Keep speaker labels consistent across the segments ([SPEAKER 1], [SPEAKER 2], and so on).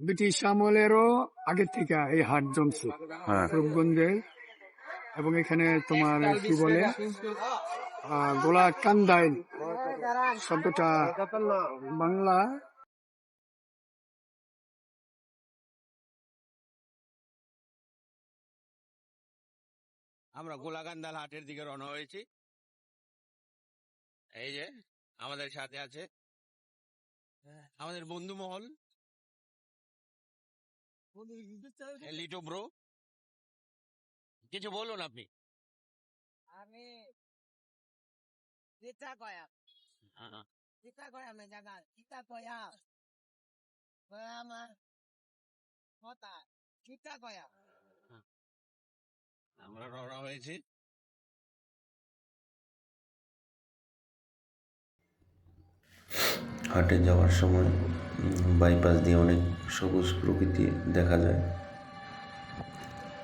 [SPEAKER 1] British আমলেরও আগে থেকে এই হাট জমছে।
[SPEAKER 2] হ্যাঁ।
[SPEAKER 1] রূপগঞ্জে এবং এখানে তোমার কি বলে? গোলা কান্দাইল শব্দটা বাংলা।
[SPEAKER 3] আমরা গোলাকান্দাল হাটের দিকে রওনা হয়েছি। এই যে আমাদের সাথে আছে আমাদের বন্ধু মহল লিটো ব্রো। কিছু বলুন আপনি।
[SPEAKER 4] আমি চিতা কয়া।
[SPEAKER 3] হ্যাঁ,
[SPEAKER 4] চিতা কয়া মে জায়গা চিতা কয়া। কয়া আমার হতা চিতা কয়া।
[SPEAKER 3] আমরা রওনা হয়েছি।
[SPEAKER 2] হাটে যাওয়ার সময় বাইপাস দিয়ে অনেক সবুজ প্রকৃতি দেখা যায়।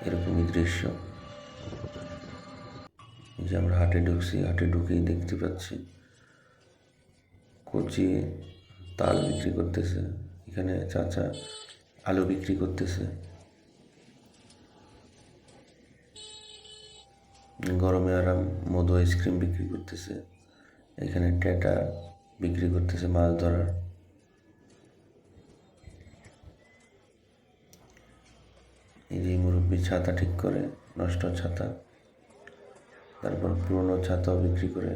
[SPEAKER 2] এরকমই দৃশ্য। যে আমরা হাটে ঢুকছি, হাটে ঢুকেই দেখতে পাচ্ছি, কচি তাল বিক্রি করতেছে। এখানে চাচা আলু বিক্রি করতেছে। গরমে আরাম মধু আইসক্রিম বিক্রি করতেছে। এখানে টেটা বিক্রি করতেছে মাছ ধরার। এই যে মুরব্বী ছাতা ঠিক করে, নষ্ট ছাতা, তারপর পুরনো ছাতাও বিক্রি করে।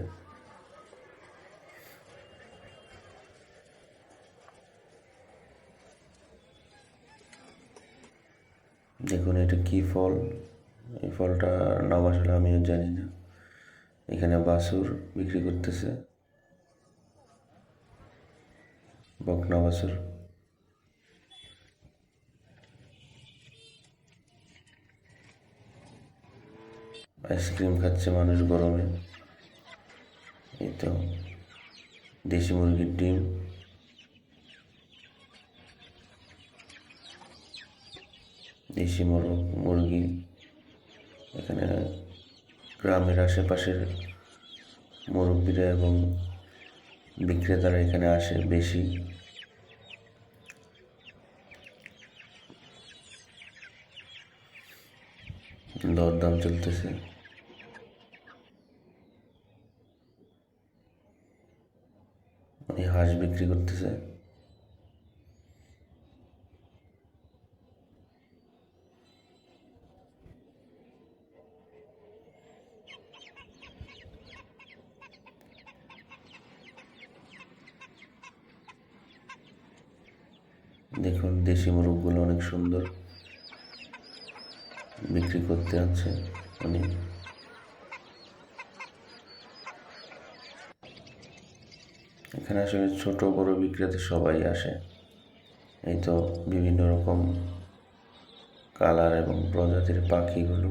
[SPEAKER 2] দেখুন, এটা কি ফল? এই ফলটার নাম আসলে আমিও জানি না। এখানে বাসুর বিক্রি করতেছে। বকনা বাছুর। আইসক্রিম খাচ্ছে মানুষ গরমে। এই তো দেশি মুরগির ডিম। দেশি মোরগ, মুরগি, এখানে গ্রামের আশেপাশের মুরব্বীরা এবং বিক্রেতারা এখানে আসে বেশি। দরদাম চলতেছে। এই হাঁস বিক্রি করতেছে। দেখুন দেশি মোরগগুলো অনেক সুন্দর। বিক্রি করতে আছে উনি এখানে আসলে ছোট, বড় বিক্রেতা সবাই আসে। এই তো বিভিন্ন রকম কালার এবং প্রজাতির পাখিগুলো।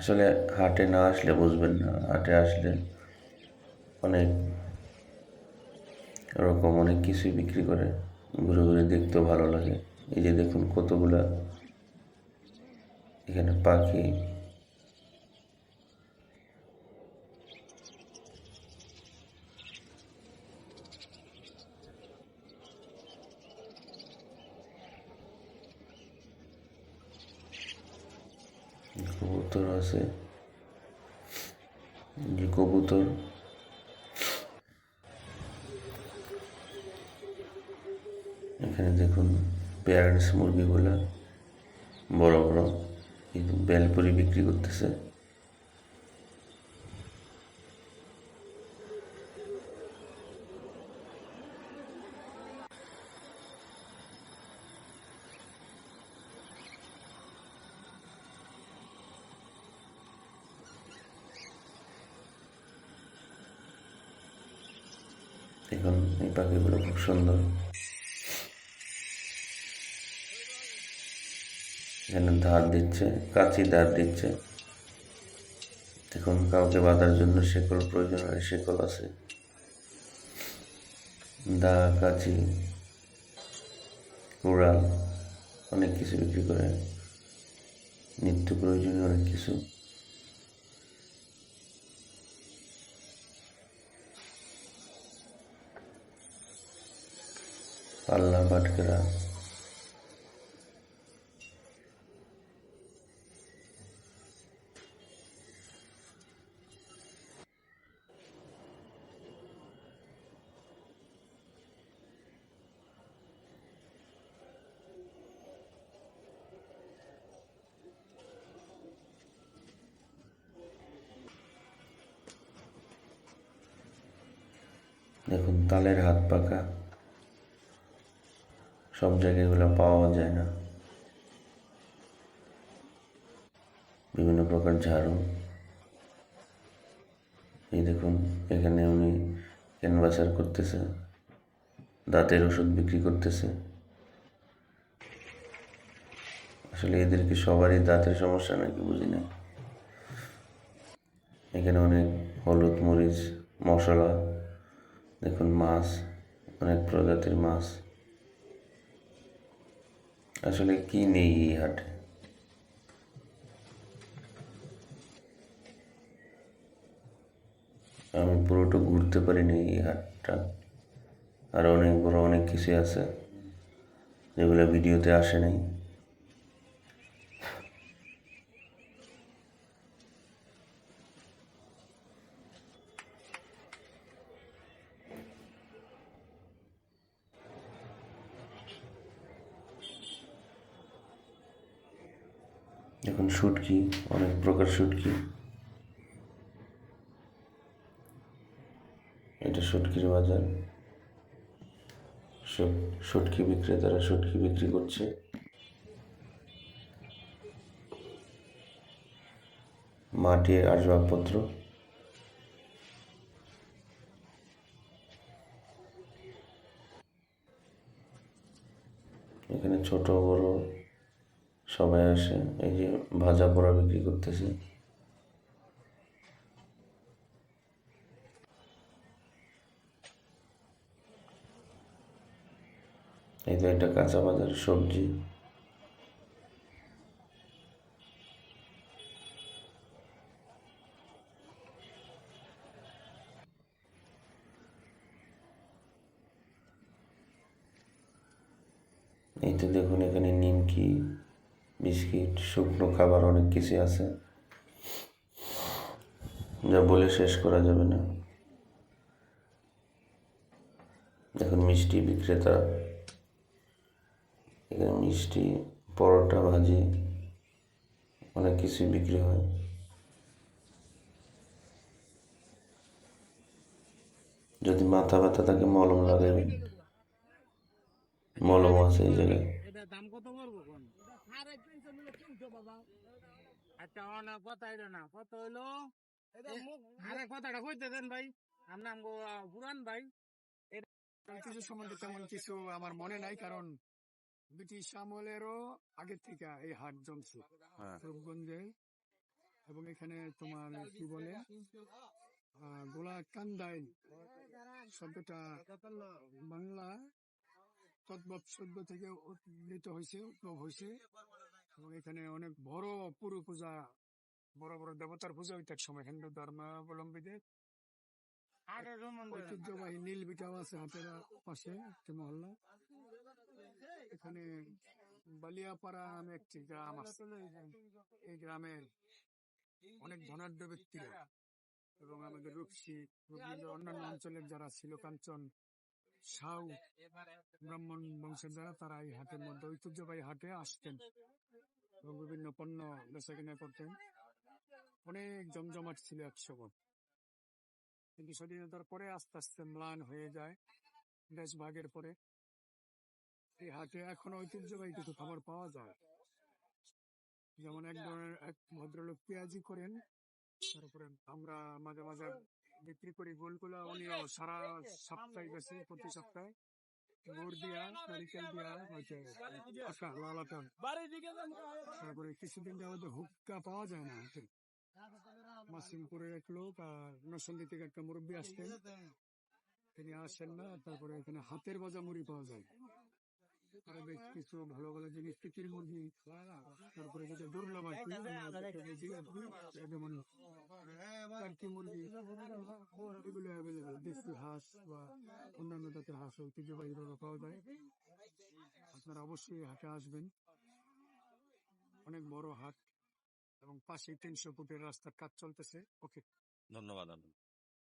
[SPEAKER 2] আসলে হাটে না আসলে বুঝবেন না, হাটে আসলে অনেক রকম অনেক কিছুই বিক্রি করে, ঘুরে ঘুরে দেখতেও ভালো লাগে। এই যে দেখুন কতগুলা এখানে পাখি। কবুতর আছে। যে কবুতর এখানে দেখুন প্যারেন্টস মুরগিগুলা বড় বড় বেলপুরি বিক্রি করতেছে। এখন এই পাখিগুলো খুব সুন্দর। এখানে ধার দিচ্ছে কাঁচি ধার দিচ্ছে। দেখুন, কাউকে বাঁধার জন্য শেকল প্রয়োজন হয়, শেকল আছে। দা কাঁচি কুড়াল অনেক কিছু বিক্রি করে। নিত্য প্রয়োজনীয় অনেক কিছু। পাল্লা পাটকেরা তালের হাত পাকা। সব জায়গায় এগুলো পাওয়া যায় না। বিভিন্ন প্রকার ঝাড়ু। এই দেখুন, এখানে উনি ক্যানভাসার করতেছে, দাঁতের ওষুধ বিক্রি করতেছে। আসলে এদের কি সবারই দাঁতের সমস্যা নাকি বুঝি না? এখানে অনেক হলুদ মরিচ, মশলা দেখুন, মাছ, অনেক প্রজাতির মাছ। আসলে কি নেই এই হাটে? আমি পুরোটা ঘুরতে পারিনি এই হাটটা। আর অনেক বড় অনেক কিছু আছে, যেগুলো ভিডিওতে আসে নাই। এখন শুটকি অনেক প্রকার শুটকি এটা শুটকির বাজার? শুটকি বিক্রেতারা শুটকি বিক্রি করছে? মাটির আসবাবপত্র? এখানে ছোট বড় সবাই আসে এই যে ভাজা পোড়া বিক্রি করতেছে। এই তো এটা কাঁচা বাজার সবজি এই তো দেখুন এখানে নিমকি বিস্কিট শুকনো খাবার অনেক কিছু আছে। যা বলে শেষ করা যাবে না। দেখুন মিষ্টি বিক্রেতা। এখানে মিষ্টি, পরোটা, ভাজি অনেক কিছুই বিক্রি হয়। যদি মাথা ব্যথা থাকে, মলম লাগাবেন মলম আছে এই জায়গায়।
[SPEAKER 4] তিনশো বাবা?
[SPEAKER 3] একটা অনেক কথা হইল না কত হইল আরে কথাটা কইতে দেন ভাই আমার নাম গো ভাই।
[SPEAKER 1] কিছু সম্বন্ধে তেমন কিছু আমার মনে নাই কারণ ব্রিটিশ আমলেরও আগের থেকে এই হাট জমছে। রূপগঞ্জে এবং এখানে তোমার কি বলে? আহ, গোলা কান্দাই শব্দটা বাংলা তদ্ভব শব্দ থেকে উদ্ভূত হয়েছে উদ্ভব হয়েছে। এবং এখানে অনেক বড় পুরু পূজা বড় বড় দেবতার পূজা হইতে এক সময়। হিন্দু ধর্মাবলম্বীদের
[SPEAKER 3] আরে
[SPEAKER 1] ঐতিহ্যবাহী নীল বিটাও আছে হাতের পাশে একটি মহল্লা। এখানে বালিয়াপাড়া নামে একটি গ্রাম আছে। এই গ্রামের অনেক ধনাঢ্য ব্যক্তিরা এবং আমাদের রূপসী অন্যান্য অঞ্চলের যারা ছিল কাঞ্চন সাউ ব্রাহ্মণ বংশের যারা তারা এই হাটের মধ্যে ঐতিহ্যবাহী হাটে আসতেন। এবং বিভিন্ন পণ্য বেচা কিনা করতেন। অনেক জমজমাট ছিল একসময় কিন্তু স্বাধীনতার পরে আস্তে আস্তে ম্লান হয়ে যায় দেশ ভাগের পরে। এই হাটে এখন ঐতিহ্যবাহী কিছু খাবার পাওয়া যায়। যেমন এক ধরনের এক ভদ্রলোক পেঁয়াজি করেন, তারপরে আমরা মাঝে মাঝে বিক্রি করি গোলগুলা উনিও সারা সপ্তাহে বেশি প্রতি সপ্তাহে। গুড় দিয়া নারিকেল দিয়া আঁকা লাল আটা। তারপরে কিছুদিন যাবত হুক্কা পাওয়া যায় না মাসিমপুরের এক লোক আর নসন্দি থেকে একটা মুরব্বী আসতেন। তিনি আসেন না তারপরে এখানে হাতের বাজা মুড়ি পাওয়া যায়। আরও বেশ কিছু ভালো ভালো জিনিস তারপরে যেটা দুর্লভ আর কি যেমন টার্কি মুরগি এগুলো অ্যাভেলেবেল দেশি হাঁস বা অন্যান্য জাতের হাঁস ঐতিহ্যবাহীভাবে পাওয়া যায়। আপনারা অবশ্যই হাটে আসবেন। অনেক বড় হাট এবং পাশে তিনশো ফুটের রাস্তার কাজ চলতেছে। ওকে।
[SPEAKER 3] ধন্যবাদ।